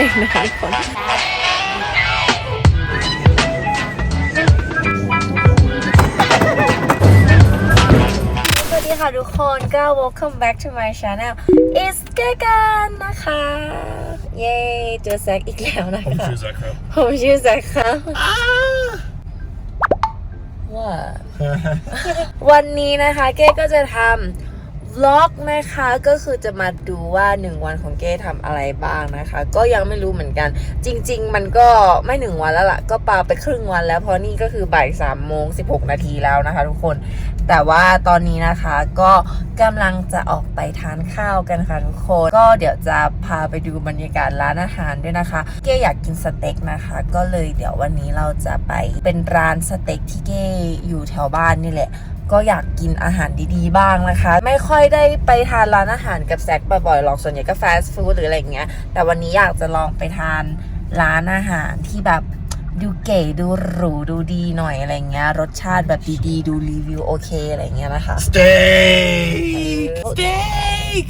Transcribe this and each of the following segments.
เองนะคะทุกคนสวัสดีค่ะทุกคนก็ welcome back to my channel it's เกกันนะคะ เย้เจอแซกอีกแล้วนะผมคะชื่อแซคครับผมชื่อแซกค่ะว่าวันนี้นะคะเก้ก็จะทำ ล็อกนะคะก็คือจะมาดูว่าหนึ่งวันของเก้ทำอะไรบ้างนะคะ ก็ยังไม่รู้เหมือนกัน จริง ๆ มันก็ไม่หนึ่งวันแล้วล่ะ ก็ปาไปครึ่งวันแล้วเพราะนี่ก็คือบ่ายสามโมงสิบหกนาทีแล้วนะคะ ทุกคนแต่ว่าตอนนี้นะคะก็กำลังจะออกไปทานข้าวกันค่ะทุกคน ก็เดี๋ยวจะพาไปดูบรรยากาศร้านอาหารด้วยนะคะ เก้อยากกินสเต็กนะคะ ก็เลยเดี๋ยววันนี้เราจะไปเป็นร้านสเต็กที่เก้อยู่แถวบ้านนี่แหละก็อยากกินอาหารดีๆ บ้างนะคะ ไม่ค่อยได้ไปทานร้านอาหารกับแซกบ่อยๆหรอกส่วนใหญ่ก็ฟาสต์ฟู้ดหรืออะไรเงี้ยแต่วันนี้อยากจะลองไปทานร้านอาหารที่แบบ ดูเก๋ดูหรูดูดีหน่อยอะไรเงี้ยรสชาติแบบดีๆ ดูรีวิวโอเคอะไรเงี้ยนะคะ Steak! Steak!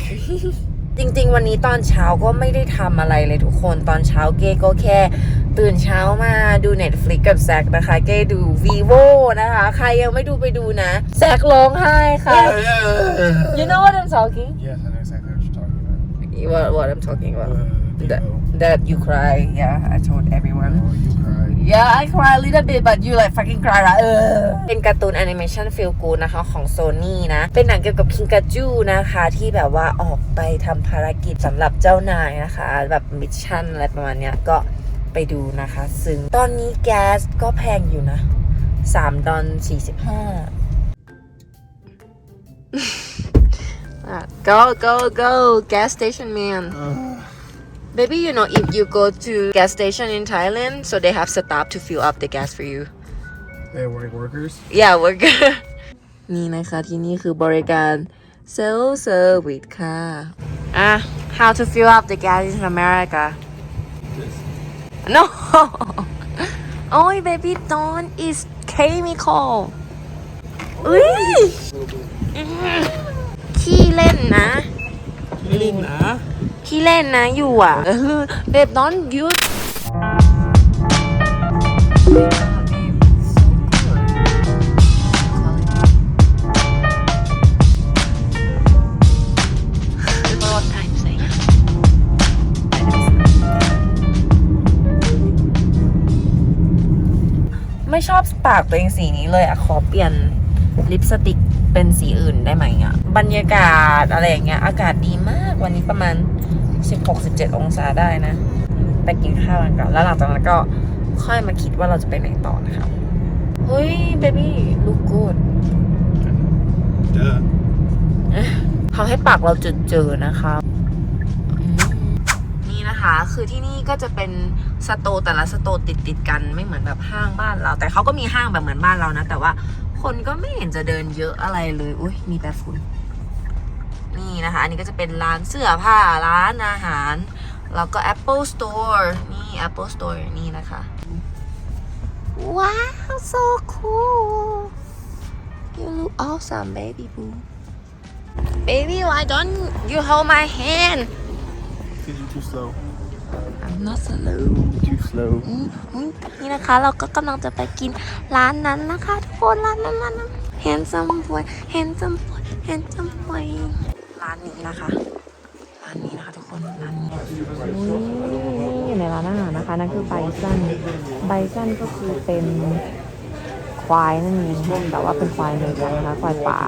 จริง ๆ วันนี้ตอนเช้าก็ไม่ได้ทำอะไรเลยทุกคนตอนเช้าเก้ก็แค่ตื่นเช้ามาดู Netflix กับแซกนะคะ เก้ดู vivo นะคะ ใครยังไม่ดูไปดูนะ แซกร้องไห้ค่ะ you know what I'm talking Yes, I know exactly what you're talking about. what what I'm talking about Uh, that Devo. that you cry yeah I told everyone Oh, you cried. Yeah I cry a little bit but you like fucking cry ละเออเป็นการ์ตูนแอนิเมชัน feel good นะคะของ Sony นะ เป็นหนังเกี่ยวกับคิงกาจูนะคะที่แบบว่าออกไปทำภารกิจสำหรับเจ้านายนะคะ แบบมิชชั่นอะไรประมาณเนี้ยก็ไปดูนะคะ ซึ่งตอนนี้แก๊สก็แพงอยู่นะ 3 ดอล45 go go go gas station man Baby, you know, if you go to gas station in Thailand, so they have stop to fill up the gas for you. They were workers. Yeah, we're good. นี่นะคะที่นี่คือบริการ self service ค่ะ อ่ะ how to fill up the gas in America no oh baby don't is chemical อุ้ยอืมขี้เล่นนะ Really, nah. ที่เล่นนะอยู่อะเออเบบนอนยุด ไม่ชอบปากตัวเองสีนี้เลยอะขอเปลี่ยนลิปสติกเป็นสีอื่นได้ไหมอะบรรยากาศอะไรอย่างเงี้ย อากาศดีมากวันนี้ประมาณ 16-17 องศาได้นะ ไปกินข้าวกันก่อนแล้วหลังจากนั้นก็ค่อยมาคิดว่าเราจะไปไหนต่อนะคะเฮ้ยเบบี้ลูกกูด Duh. ทำให้ปากเราจืดเจอนะคะอืมนี่นะคะ คือที่นี่ก็จะเป็นสโตร์แต่ละสโตร์ติดติดๆกันไม่เหมือนแบบห้างบ้านเรา แต่เขาก็มีห้างแบบเหมือนบ้านเรานะ แต่ว่าคนก็ไม่เห็นจะเดินเยอะอะไรเลย อุ้ยมีแต่ฝุ่น นี่นะคะ อันนี้ก็จะเป็นร้านเสื้อผ้าร้านอาหาร แล้วก็ Apple Store นี่ Apple Store นี่นะคะ ว้าว so cool you look awesome baby boo baby why don't you hold my hand Because you're too slow. I'm not slow Too slow. อืมอืมนี่นะคะเราก็กำลังจะไปกินร้านนั้นนะคะ ทุกคนร้านนั้นร้านนั้น handsome boy handsome boy handsome boy ร้านนี้นะคะ ร้านนี้นะคะทุกคน ร้านนี้นี่ในร้านอาหารนะคะ นั่นคือไบซัน ไบซันก็คือเป็นควายนั่นเองแต่ว่าเป็นควายเมืองกันนะคะ ควายป่า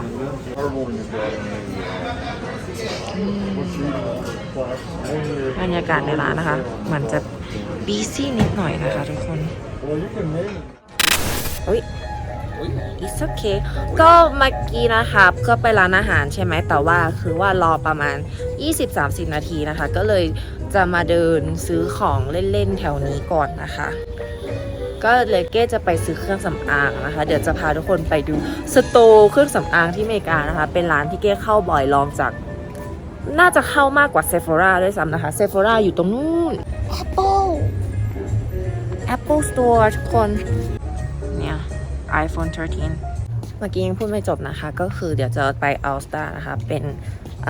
บรรยากาศในร้านนะคะ เหมือนจะบีซี่นิดหน่อยนะคะทุกคนอุ้ย it's okay ก็เมื่อกี้นะคะก็ไปร้านอาหารใช่ไหมแต่ว่าคือว่ารอประมาณ 20-30 นาทีนะคะ ก็เลยจะมาเดินซื้อของเล่นๆแถวนี้ก่อนนะคะ ก็เลยเก้จะไปซื้อเครื่องสำอางนะคะ เดี๋ยวจะพาทุกคนไปดูสโตร์เครื่องสำอางที่อเมริกานะคะ เป็นร้านที่เก้เข้าบ่อยลองจาก น่าจะเข้ามากกว่าเซฟ o ราด้วยซ้ำนะคะเซฟ o ราอยู่ตรงนู้น Apple Apple Store ทุกคนเนี่ย iPhone 13เมื่อกี้ยังพูดไม่จบนะคะ ก็คือเดี๋ยวจะไป All Star นะคะ เป็น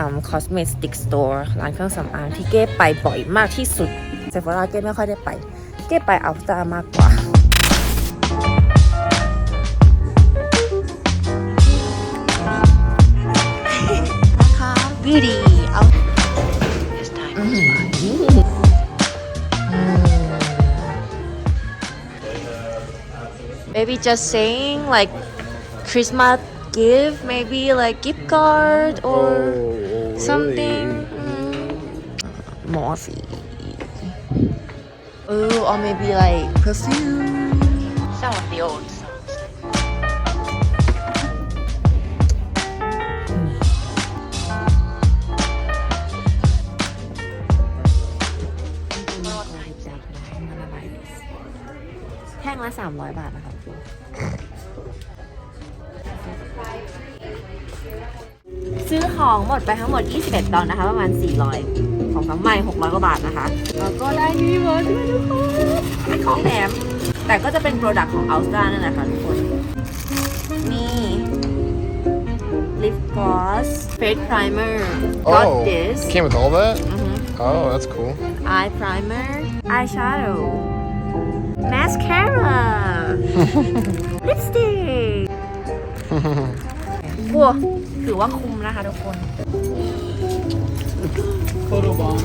um, cosmetic store ร้านเครื่องสำอางที่เก้ไปบ่อยมากที่สุดเซฟ h ราเก้ไม่ค่อยได้ไป เก้ไปอัลตามากกว่านะคะ beauty เอา maybe just saying like Christmas gift maybe like gift card or something mm, Morphe oh or maybe like perfume some of the old songs แท่งละ 300 บาทนะคะ ซื้อของหมดไปทั้งหมด 21ดอลนะคะ ประมาณ 400 ของสามใหม่600 กว่าบาทนะคะแล้วก็ได้ดีเวิร์ดด้วยทุกคนเป็นของแถม แต่ก็จะเป็นโปรดักต์ของ a l s t r a นั่นแหละค่ะทุกคน มีลิปกลอสเฟสไพรเมอร์ got Oh, this came with all that? อือฮึ Oh, that's cool. eye primer eyeshadow mascara lipstick ว้า ถือว่าคุ้มนะคะทุกคน Photo bomb.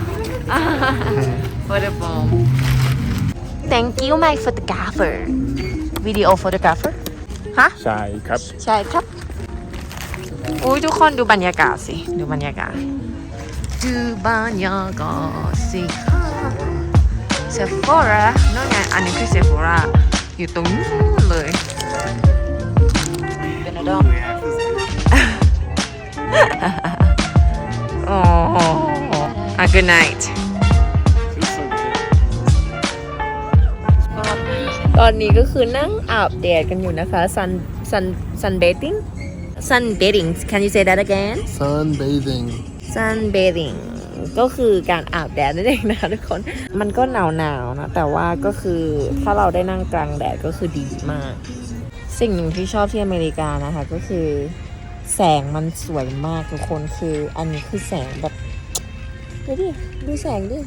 photo bomb thank you my photographer video photographer ฮะ ใช่ครับ ใช่ครับ อุ้ยทุกคนดูบรรยากาศสิ ดูบรรยากาศ ดูบรรยากาศสิเซฟอร่านั่นไงอันนี้คือเซฟอร่าอยู่ตรงนู้นเลยเป็นอะไร องโอ้โห a good night Feels so good. ตอนนี้ก็คือนั่งอาบแดดกันอยู่นะคะ sun sun sun bathing sun bathing can you say that again Sunbathing. sun bathing ก็คือการอาบแดดนั่นเองนะคะทุกคน มันก็หนาวหนาวๆนะ แต่ว่าก็คือถ้าเราได้นั่งกลางแดดก็คือดีมาก สิ่งหนึ่งที่ชอบที่อเมริกานะคะก็คือ แสงมันสวยมากทุกคนคืออันนี้คือแสงแบบดูดิดูแสงดิ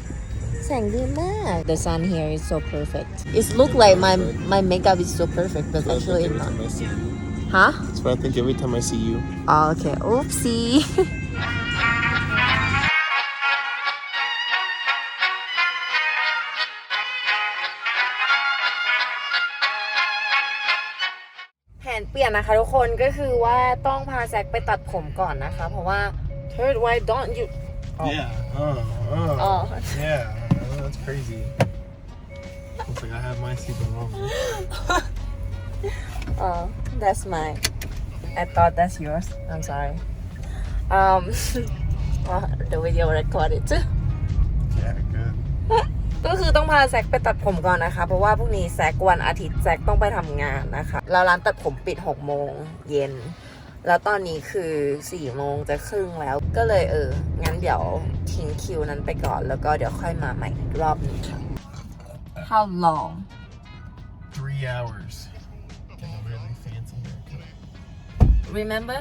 แสงดีมาก The sun here is so perfect It look like my my makeup is so perfect but actually it's not I see you. ฮะ That's what I think every time I see you. อ๋อโอเค oopsie นเปลี่ยนนะคะทุกคนก็คือว่าต้องพาแซกไปตัดผมก่อนนะคะ เพราะว่า third why don't you Oh. Yeah. Oh, oh. อ๋อ Yeah. Oh, that's crazy. Looks like I have my super wrong. Oh, that's mine. I thought that's yours. I'm sorry. Um, well, the video recorded too. Yeah, good. ก็คือต้องพาแซกไปตัดผมก่อนนะคะ เพราะว่าพรุ่งนี้แซกวันอาทิตย์แซกต้องไปทำงานนะคะแล้วร้านตัดผมปิด6โมงเย็น แล้วตอนนี้คือ4โมงจะครึ่งแล้วก็เลยเออ งั้นเดี๋ยวทิ้งคิวนั้นไปก่อน แล้วก็เดี๋ยวค่อยมาใหม่อีกรอบหนึงค่ะ How long Three hours. Get a really fancy haircut. remember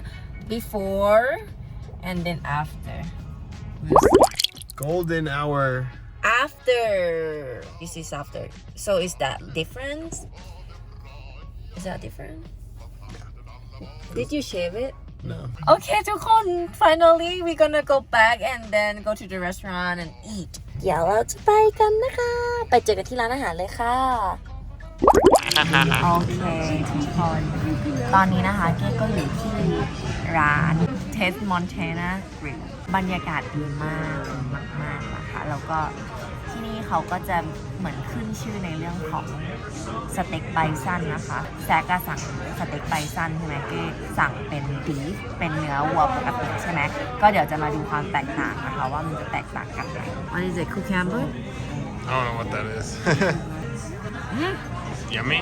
before and then after Golden hour. after this is after so is that different is that different did you shave it No. โอเคทุกคน finally we gonna go back and then go to the restaurant and eat เดี๋ยวเราจะไปกันนะคะ ไปเจอกันที่ร้านอาหารเลยค่ะ โอเคทุกคน ตอนนี้นะคะ เก้ก็อยู่ที่ร้าน Ted Montana Grill บรรยากาศดีมากมากๆนะคะ แล้วก็ที่นี่เขาก็จะเหมือนขึ้นชื่อในเรื่องของสเต็กไบซันนะคะ แซกก็สั่งสเต็กไบซันใช่ไหมเก้สั่งเป็นบีฟเป็นเนื้อวัวปกติใช่ไหมก็เดี๋ยวจะมาดูความแตกต่างนะคะ ว่ามันจะแตกต่างกันไหม What is it cucumber I don't know what that is. Yummy.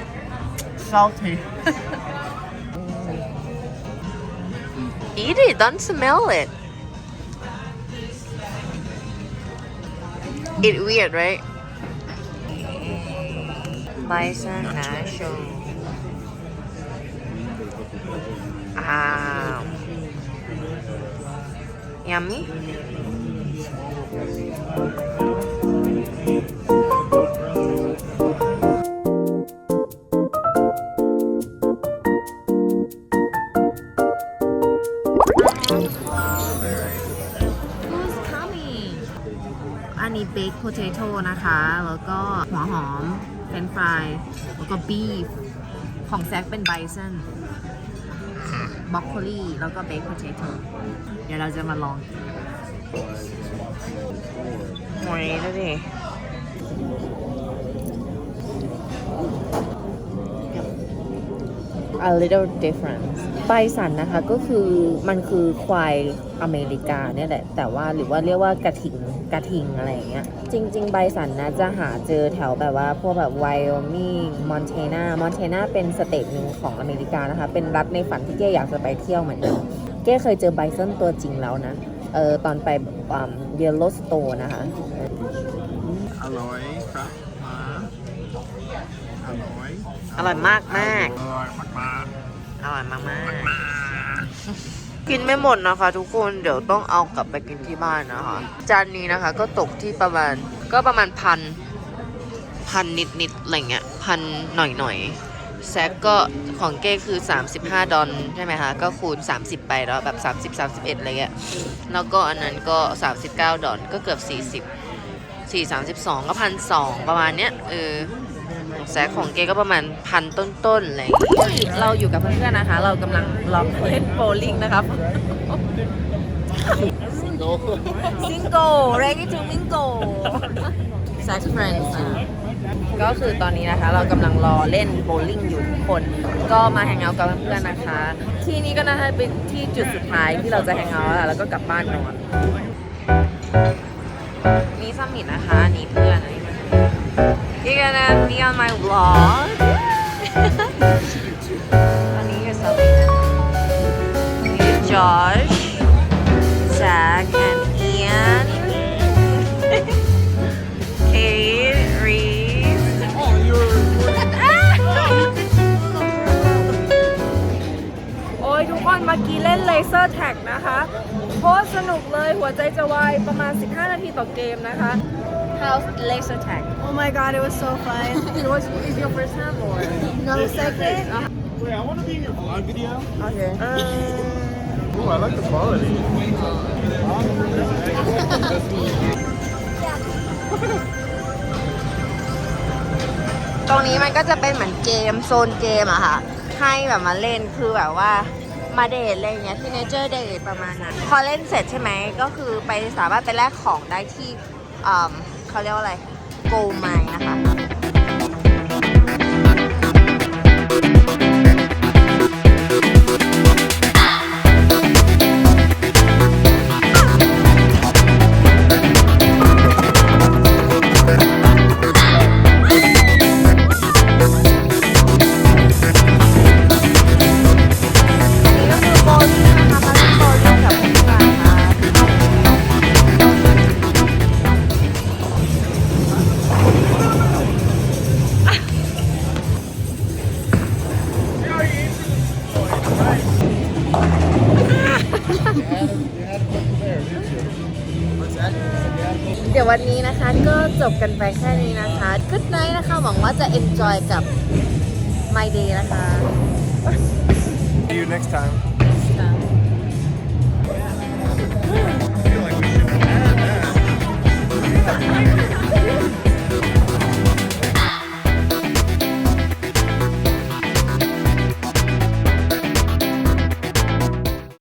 salty. Eat it, don't smell it. It weird, right? Bison nacho. Ah. Yummy. อันนี้เบ k โพเ a โต้นะคะ แล้วก็หัวหอมเฟรนฟราย แล้วก็บีฟ ของแซกเป็นไบซันบล็อกโคลีแล้วก็เบ k โพเ a โต้เดี๋ยวเราจะมาลองกินหมวยดูดิ a little difference ไบสันนะคะก็คือมันคือควายอเมริกาเนี่ยแหละ แต่ว่าหรือว่าเรียกว่ากระทิง กระทิงอะไรอย่างเงี้ย จริง ๆ ไบสันนะจะหาเจอแถวแบบว่าพวกแบบไวโอมิงมอนเทนามอนเทนาเป็นสเตทหนึ่งของอเมริกานะคะ เป็นรัฐในฝันที่เก้อยากจะไปเที่ยวเหมือนกันเก้เคยเจอไบซันตัวจริงแล้วนะ เออตอนไปเยลโลสโตนะคะ อร่อยครับมาอร่อย อร่อยมากมากอร่อยมากอร่อยมากมากๆ กินไม่หมดนะคะ ทุกคนเดี๋ยวต้องเอากลับไปกินที่บ้านนะคะ จานนี้นะคะ ก็ตกที่ประมาณก็ประมาณพันพันนิดนิดอะไรเงี้ยพันหน่อยหน่อยแซกก็ของเก้คือ 35 ดอลใช่ไหมคะ ก็คูณ 30 ไปแล้วแบบ 30 31 อะไรเงี้ย แล้วก็อันนั้นก็ 39 ดอลก็เกือบ 40 4 32 ก็พันสองประมาณเนี้ยเออ แซกของเกก็ประมาณพันต้นๆอะไรอย่างเลยเราอยู่กับเพื่อนๆนะคะ เรากำลังลองเล่นโบว์ลิ่งนะครับ ซิงโก้ ready to mingle sex friends ก็คือตอนนี้นะคะ เรากำลังรอเล่นโบว์ลิ่งอยู่ทุกคน ก็มาแฮงเอาท์กับเพื่อนๆนะคะ ที่นี่ก็น่าจะเป็นที่จุดสุดท้ายที่เราจะแฮงเอาท์แล้วแล้วก็กลับบ้านนอนนี่สมิธนะคะอันนี่เพื่อนอันนี้เพื่อน You're gonna be on my vlog อันนี้คือสมิธนะคะนี่ Josh Zach and Ian Kate Reese Oh, you're recording. โอ้ยทุกคนมื่อกี้เล่นเลเซอร์แท็กนะคะ โคตรสนุกเลยหัวใจจะวายประมาณ 15 นาทีต่อเกมนะคะ How's laser tag Oh my god, it was so fun. it was is your first time or no, second. Wait, I want to be in your vlog video. okay Oh, I like the quality. ตรงนี้มันก็จะเป็นเหมือนเกมโซนเกมอะค่ะ ให้แบบมาเล่นคือแบบว่ามาเดทอะไรอย่างเงี้ยที่เนเจอร์เดทประมาณนั้น พอเล่นเสร็จใช่ไหมก็คือไปสามารถไปแลกของได้ที่อ่า เขาเรียกว่าอะไรโกลไมนะคะ เดี๋ยววันนี้นะคะก็จบกันไปแค่นี้นะคะก o o d night นะคะหวังว่าจะ enjoy กับ my day นะคะ See you next time. I feel like we should add that.